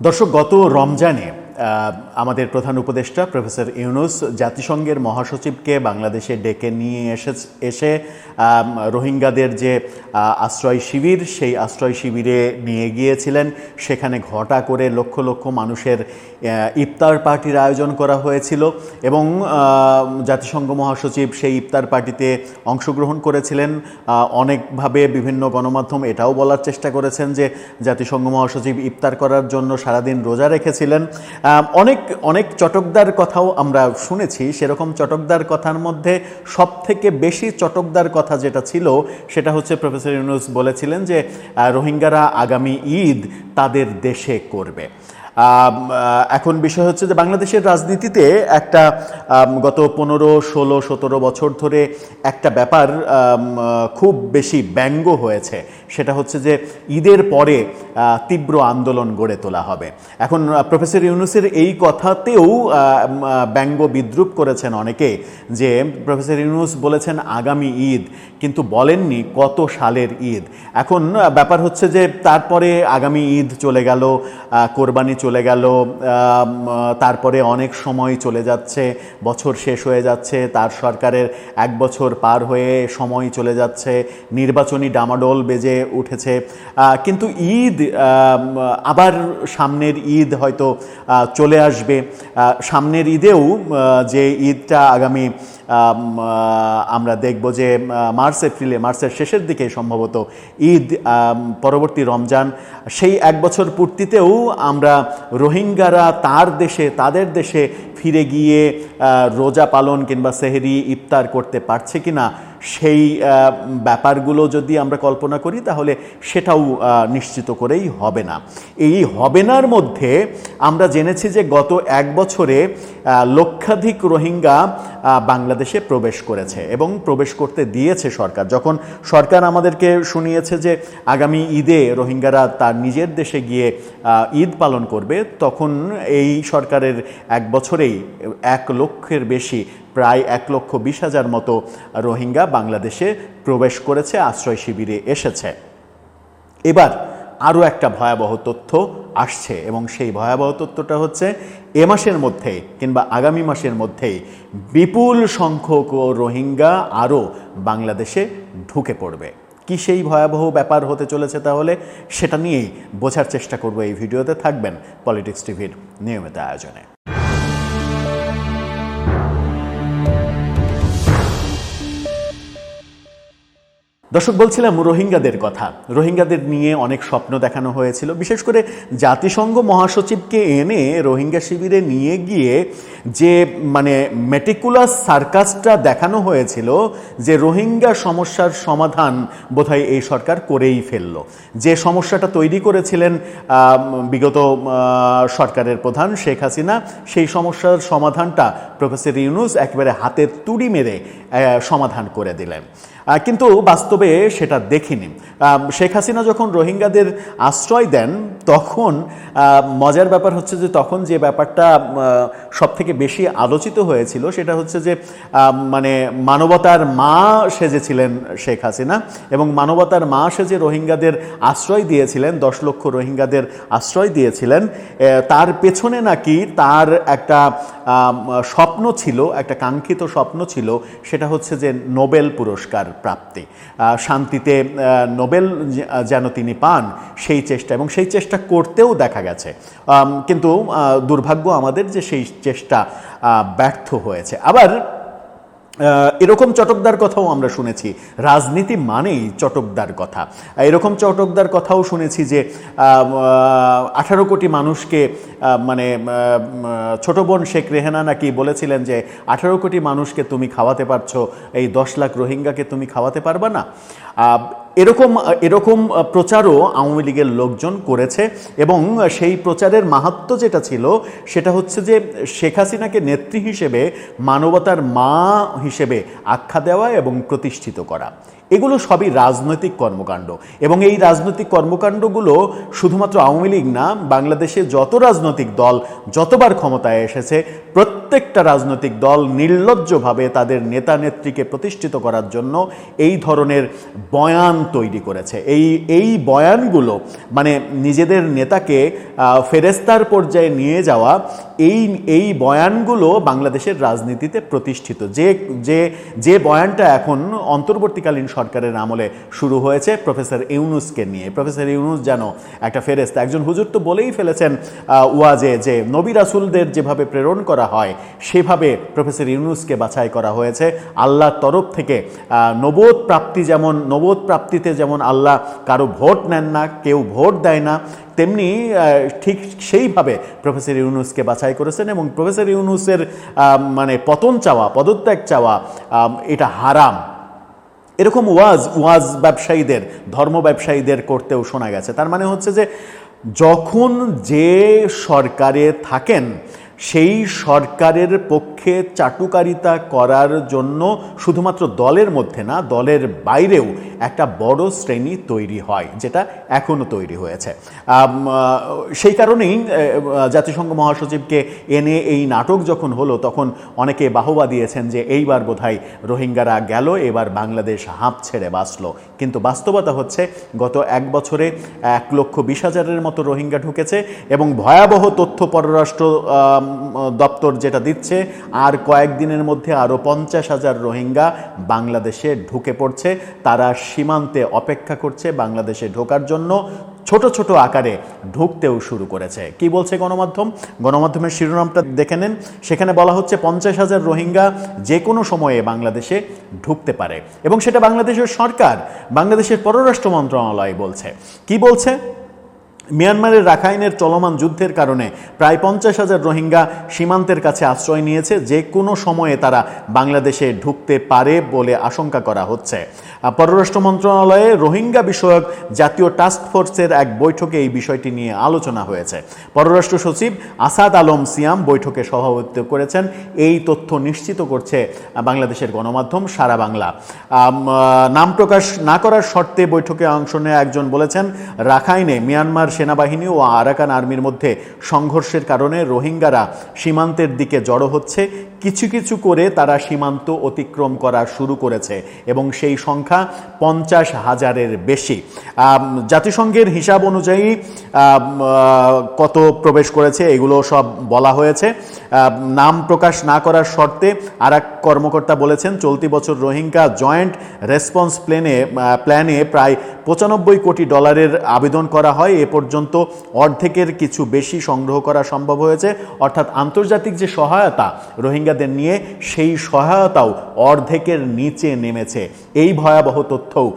দর্শক গত রমজানে আমাদের প্রধান উপদেষ্টা, প্রফেসর ইউনুস, জাতিসংঘের মহাসচিবকে বাংলাদেশে ডেকে নিয়ে এসে এসে রোহিঙ্গাদের যে আশ্রয় শিবির, সেই আশ্রয় শিবিরে নিয়ে গিয়েছিলেন। সেখানে ঘটা করে লক্ষ লক্ষ মানুষের ইফতার পার্টির আয়োজন করা হয়েছিল এবং জাতিসংঘ মহাসচিব সেই ইফতার পার্টিতে অংশগ্রহণ করেছিলেন। অনেকভাবে বিভিন্ন গণমাধ্যম এটাও বলার চেষ্টা করেছেন যে, জাতিসংঘ মহাসচিব ইফতার করার জন্য সারাদিন রোজা রেখেছিলেন। অনেক অনেক চটকদার কথাও আমরা শুনেছি। সেরকম চটকদার কথার মধ্যে সব থেকে বেশি চটকদার কথা যেটা ছিল, সেটা হচ্ছে প্রফেসর ইউনুস বলেছিলেন যে রোহিঙ্গারা আগামী ঈদ তাদের দেশে করবে। এখন বিষয় হচ্ছে যে বাংলাদেশের রাজনীতিতে একটা গত পনেরো, ষোলো, সতেরো বছর ধরে একটা ব্যাপার খুব বেশি ব্যঙ্গ হয়েছে। সেটা হচ্ছে যে ঈদের পরে তীব্র আন্দোলন গড়ে তোলা হবে। এখন প্রফেসর ইউনুসের এই কথাতেও ব্যঙ্গ বিদ্রুপ করেছেন অনেকে যে প্রফেসর ইউনুস বলেছেন আগামী ঈদ, কিন্তু বলেননি কত সালের ঈদ। এখন ব্যাপার হচ্ছে যে তারপরে আগামী ঈদ চলে গেল কোরবানি চলে গেল তারপরে অনেক সময় চলে যাচ্ছে, বছর শেষ হয়ে যাচ্ছে, তার সরকারের এক বছর পার হয়ে সময় চলে যাচ্ছে, নির্বাচনী ডামাডোল বেজে উঠেছে। কিন্তু ঈদ আবার সামনের ঈদ হয়তো চলে আসবে। সামনের ঈদেও যে ঈদটা আগামী আমরা দেখব যে মার্চ, এপ্রিলে, মার্চের শেষের দিকে সম্ভবত ঈদ পরবর্তী রমজান, সেই এক বছর পূর্তিতেও আমরা রোহিঙ্গারা তার দেশে, তাদের দেশে ফিরে গিয়ে রোজা পালন কিংবা সেহেরি ইফতার করতে পারছে কিনা সেই ব্যাপারগুলো যদি আমরা কল্পনা করি, তাহলে সেটাও নিশ্চিত করেই হবে না। এই হবে নার মধ্যে আমরা জেনেছি যে গত এক বছরে লক্ষাধিক রোহিঙ্গা বাংলাদেশে প্রবেশ করেছে এবং প্রবেশ করতে দিয়েছে সরকার। যখন সরকার আমাদেরকে শুনিয়েছে যে আগামী ঈদে রোহিঙ্গারা তার নিজের দেশে গিয়ে ঈদ পালন করবে, তখন এই সরকারের এক বছরেই এক লক্ষের বেশি প্রায় এক লক্ষ বিশ হাজার মতো রোহিঙ্গা বাংলাদেশে প্রবেশ করেছে, আশ্রয় শিবিরে এসেছে। এবার আরও একটা ভয়াবহ তথ্য আসছে এবং সেই ভয়াবহ তথ্যটা হচ্ছে, এ মাসের মধ্যেই কিংবা আগামী মাসের মধ্যেই বিপুল সংখ্যক রোহিঙ্গা আরও বাংলাদেশে ঢুকে পড়বে। কি সেই ভয়াবহ ব্যাপার হতে চলেছে তাহলে সেটা নিয়েই বোঝার চেষ্টা করব এই ভিডিওতে। থাকবেন পলিটিক্স টিভির নিয়মিত আয়োজনে। দর্শক, বলছিলাম রোহিঙ্গাদের কথা। রোহিঙ্গাদের নিয়ে অনেক স্বপ্ন দেখানো হয়েছিল। বিশেষ করে জাতিসংঘ মহাসচিবকে এনে রোহিঙ্গা শিবিরে নিয়ে গিয়ে যে মানে মেটিকুলাস সার্কাসটা দেখানো হয়েছিল, যে রোহিঙ্গা সমস্যার সমাধান বোধহয় এই সরকার করেই ফেলল। যে সমস্যাটা তৈরি করেছিলেন বিগত সরকারের প্রধান শেখ হাসিনা, সেই সমস্যার সমাধানটা প্রফেসর ইউনুস একেবারে হাতের তুড়ি মেরে সমাধান করে দিলেন। কিন্তু বাস্তবে সেটা দেখিনি। শেখ হাসিনা যখন রোহিঙ্গাদের আশ্রয় দেন, তখন মজার ব্যাপার হচ্ছে যে তখন যে ব্যাপারটা সব থেকে বেশি আলোচিত হয়েছিল সেটা হচ্ছে যে মানে মানবতার মা সেজেছিলেন শেখ হাসিনা এবং মানবতার মা সেজে রোহিঙ্গাদের আশ্রয় দিয়েছিলেন, দশ লক্ষ রোহিঙ্গাদের আশ্রয় দিয়েছিলেন। তার পেছনে নাকি তার একটা স্বপ্ন ছিল, একটা কাঙ্ক্ষিত স্বপ্ন ছিল, সেটা হচ্ছে যে নোবেল পুরস্কার। প্রাপ্তি। শান্তিতে নোবেল যেন তিনি পান, সেই চেষ্টা এবং সেই চেষ্টা করতেও দেখা গেছে। কিন্তু দুর্ভাগ্য আমাদের যে সেই চেষ্টা ব্যর্থ হয়েছে। আবার এরকম চটকদার কথাও আমরা শুনেছি। রাজনীতি মানেই চটকদার কথা। এরকম চটকদার কথাও শুনেছি যে আঠারো কোটি মানুষকে মানে ছোটো বোন শেখ রেহেনা নাকি বলেছিলেন যে, আঠারো কোটি মানুষকে তুমি খাওয়াতে পারছ, এই দশ লাখ রোহিঙ্গাকে তুমি খাওয়াতে পারবা না। এরকম এরকম প্রচারও আওয়ামী লীগের লোকজন করেছে এবং সেই প্রচারের মাহাত্ম যেটা ছিল সেটা হচ্ছে যে শেখ হাসিনাকে নেত্রী হিসেবে মানবতার মা হিসেবে আখ্যা দেওয়া এবং প্রতিষ্ঠিত করা। এগুলো সবই রাজনৈতিক কর্মকাণ্ড। এবং এই রাজনৈতিক কর্মকাণ্ডগুলো শুধুমাত্র আওয়ামী লীগ না বাংলাদেশে যত রাজনৈতিক দল যতবার ক্ষমতায় এসেছে, প্রত্যেকটা রাজনৈতিক দল নির্লজ্জভাবে তাদের নেতা নেত্রীকে প্রতিষ্ঠিত করার জন্য এই ধরনের বয়ান তৈরি করেছে। এই এই বয়ানগুলো মানে নিজেদের নেতাকে ফেরেস্তার পর্যায়ে নিয়ে যাওয়া এই এই বয়ানগুলো বাংলাদেশের রাজনীতিতে প্রতিষ্ঠিত। যে যে যে বয়ানটা এখন অন্তর্বর্তীকালীন সরকারের আমলে শুরু হয়েছে প্রফেসর ইউনুসকে নিয়ে। প্রফেসর ইউনুস যেন একটা ফেরেস্তা একজন হুজুর তো বলেই ফেলেছেন ওয়াজে যে নবী রাসুলদের যেভাবে প্রেরণ করা হয়, সেভাবে প্রফেসর ইউনুসকে বাছাই করা হয়েছে। আল্লাহর তরফ থেকে নবোধ প্রাপ্তি যেমন নবোধ প্রাপ্তিতে যেমন আল্লাহ কারও ভোট নেন না, কেউ ভোট দেয় না তেমনি ঠিক সেইভাবে প্রফেসর ইউনুসকে বাছাই করেছেন এবং প্রফেসর ইউনুসের মানে পতন চাওয়া, পদত্যাগ চাওয়া এটা হারাম। এরকম ওয়াজ ওয়াজ ব্যবসায়ীদের, ধর্ম ব্যবসায়ীদের করতেও শোনা গেছে। তার মানে হচ্ছে যে, যখন যে সরকারে থাকেন সেই সরকারের পক্ষে চাটুকারিতা করার জন্য শুধুমাত্র দলের মধ্যে না, দলের বাইরেও একটা বড় শ্রেণি তৈরি হয়, যেটা এখনও তৈরি হয়েছে। সেই কারণেই জাতিসংঘ মহাসচিবকে এনে এই নাটক যখন হলো, তখন অনেকে বাহবা দিয়েছেন যে এইবার বোধহয় রোহিঙ্গারা গেল, এবার বাংলাদেশ হাঁপ ছেড়ে বাঁচল। কিন্তু বাস্তবতা হচ্ছে, গত এক বছরে এক লক্ষ বিশ হাজারের মতো রোহিঙ্গা ঢুকেছে এবং ভয়াবহ তথ্য পররাষ্ট্র দপ্তর যেটা দিচ্ছে, আর কয়েকদিনের মধ্যে আরও পঞ্চাশ হাজার রোহিঙ্গা বাংলাদেশে ঢুকে পড়ছে। তারা সীমান্তে অপেক্ষা করছে বাংলাদেশে ঢোকার জন্য। ছোট ছোট আকারে ঢুকতেও শুরু করেছে। কি বলছে গণমাধ্যম? গণমাধ্যমের শিরোনামটা দেখে নেন। সেখানে বলা হচ্ছে পঞ্চাশ হাজার রোহিঙ্গা যে কোনো সময়ে বাংলাদেশে ঢুকতে পারে। এবং সেটা বাংলাদেশের সরকার, বাংলাদেশের পররাষ্ট্র মন্ত্রণালয় বলছে। কি বলছে? মিয়ানমারের রাখাইনের চলমান যুদ্ধের কারণে প্রায় পঞ্চাশ হাজার রোহিঙ্গা সীমান্তের কাছে আশ্রয় নিয়েছে, যে কোনো সময়ে তারা বাংলাদেশে ঢুকতে পারে বলে আশঙ্কা করা হচ্ছে। পররাষ্ট্র মন্ত্রণালয়ে রোহিঙ্গা বিষয়ক জাতীয় টাস্ক ফোর্সের এক বৈঠকে এই বিষয়টি নিয়ে আলোচনা হয়েছে। পররাষ্ট্র সচিব আসাদ আলম সিয়াম বৈঠকে সভাপতিত্ব করেছেন। এই তথ্য নিশ্চিত করছে বাংলাদেশের গণমাধ্যম সারা বাংলা। নাম প্রকাশ না করার শর্তে বৈঠকে অংশ নেওয়া একজন বলেছেন, রাখাইনে মিয়ানমার সেনাবাহিনী ও আরাকান আর্মির মধ্যে সংঘর্ষের কারণে রোহিঙ্গারা সীমান্তের দিকে জড়ো হচ্ছে। কিছু কিছু করে তারা সীমান্ত অতিক্রম করা শুরু করেছে এবং সেই সংখ্যা পঞ্চাশ হাজারের বেশি। জাতিসংঘের হিসাব অনুযায়ী কত প্রবেশ করেছে এগুলো সব বলা হয়েছে। নাম প্রকাশ না করার শর্তে আর কর্মকর্তা বলেছেন, চলতি বছর রোহিঙ্গা জয়েন্ট রেসপন্স প্ল্যানে প্ল্যানে প্রায় পঁচানব্বই কোটি ডলারের আবেদন করা হয়। এ পর্যন্ত অর্ধেকের কিছু বেশি সংগ্রহ করা সম্ভব হয়েছে। অর্থাৎ আন্তর্জাতিক যে সহায়তা রোহিঙ্গাদের নিয়ে সেই সহায়তাও অর্ধেকের নিচে নেমেছে। এই ভয়াবহ তথ্যও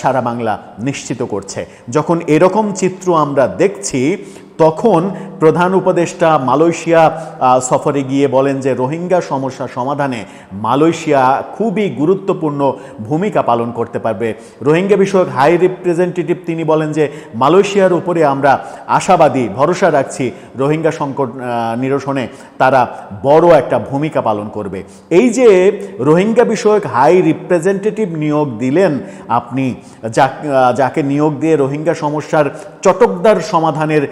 সারা বাংলা নিশ্চিত করছে। যখন এরকম চিত্র আমরা দেখছি, তখন প্রধান উপদেষ্টা মালয়েশিয়া সফরে গিয়ে বলেন যে রোহিঙ্গা সমস্যা সমাধানে মালয়েশিয়া খুবই গুরুত্বপূর্ণ ভূমিকা পালন করতে পারবে। রোহিঙ্গা বিষয়ক হাই রিপ্রেজেন্টেটিভ তিনি বলেন যে মালয়েশিয়ার উপরে আমরা আশাবাদী, ভরসা রাখছি রোহিঙ্গা সংকট নিরসনে তারা বড় একটা ভূমিকা পালন করবে। এই যে রোহিঙ্গা বিষয়ক হাই রিপ্রেজেন্টেটিভ নিয়োগ দিলেন আপনি, যাকে নিয়োগ দিয়ে রোহিঙ্গা সমস্যার চটকদার সমাধানের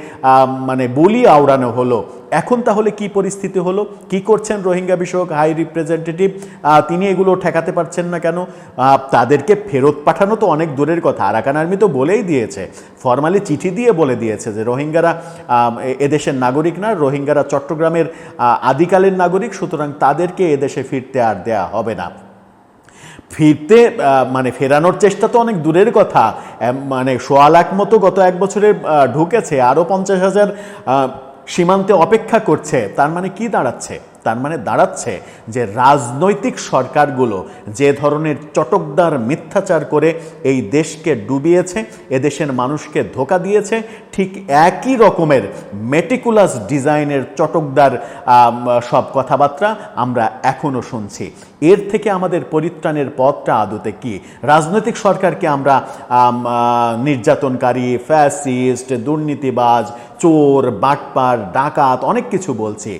মানে বলি আওড়ানো হলো? এখন তাহলে কি পরিস্থিতি হলো? কি করছেন রোহিঙ্গা বিষয়ক হাই রিপ্রেজেন্টেটিভ? তিনি এগুলো ঠেকাতে পারছেন না কেন? তাদেরকে ফেরত পাঠানো তো অনেক দূরের কথা। আরাকান আর্মি তো বলেই দিয়েছে, ফর্মালি চিঠি দিয়ে বলে দিয়েছে যে রোহিঙ্গারা এদেশের নাগরিক না, রোহিঙ্গারা চট্টগ্রামের আদিকালের নাগরিক, সুতরাং তাদেরকে এদেশে ফিরতে আর দেয়া হবে না। ফিরতে মানে ফেরানোর চেষ্টা তো অনেক দূরের কথা। মানে সোয়া লাখ মতো গত এক বছরে ঢুকেছে আরও পঞ্চাশ হাজার সীমান্তে অপেক্ষা করছে। তার মানে কি দাঁড়াচ্ছে? তার মানে দাঁড়াচ্ছে যে রাজনৈতিক সরকারগুলো যে ধরনের চটকদার মিথ্যাচার করে এই দেশকে ডুবিয়েছে, এদেশের মানুষকে ধোকা দিয়েছে, ঠিক একই রকমের মেটিকুলাস ডিজাইনের চটকদার সব কথাবার্তা আমরা এখনও শুনছি। এর থেকে আমাদের পরিত্রাণের পথটা আদতে কি? রাজনৈতিক সরকারকে আমরা নির্যাতনকারী ফ্যাসিস্ট দুর্নীতিবাজ চোর, বাটপার, ডাকাত অনেক কিছু বলছি।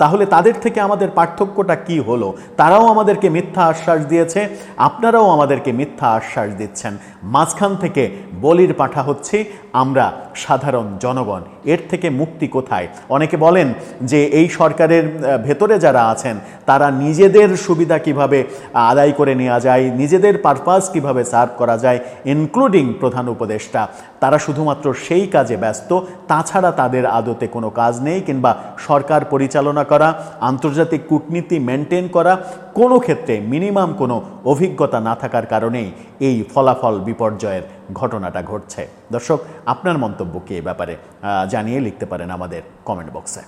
তাহলে তাদের থেকে আমাদের পার্থক্যটা কি হলো? তারাও আমাদেরকে মিথ্যা আশ্বাস দিয়েছে, আপনারাও আমাদেরকে মিথ্যা আশ্বাস দিচ্ছেন। মাঝখান থেকে বলির পাঠা হচ্ছে। আমরা সাধারণ জনগণ, এর থেকে মুক্তি কোথায়? অনেকে বলেন যে এই সরকারের ভেতরে যারা আছেন, তারা নিজেদের সুবিধা কীভাবে আদায় করে নেওয়া যায়, নিজেদের পারপাস কীভাবে সার্ভ করা যায় ইনক্লুডিং প্রধান উপদেষ্টা। তারা শুধুমাত্র সেই কাজে ব্যস্ত, তাছাড়া তাদের আদতে কোনো কাজ নেই কিংবা সরকার পরিচালনা করা, আন্তর্জাতিক কূটনীতি মেনটেন করা, কোনো ক্ষেত্রে মিনিমাম কোনো অভিজ্ঞতা না থাকার কারণেই এই ফলাফল বিপর্যয়ের ঘটনাটা ঘটছে। দর্শক আপনার মন্তব্য কি এ ব্যাপারে জানিয়ে লিখতে পারেন আমাদের কমেন্ট বক্সে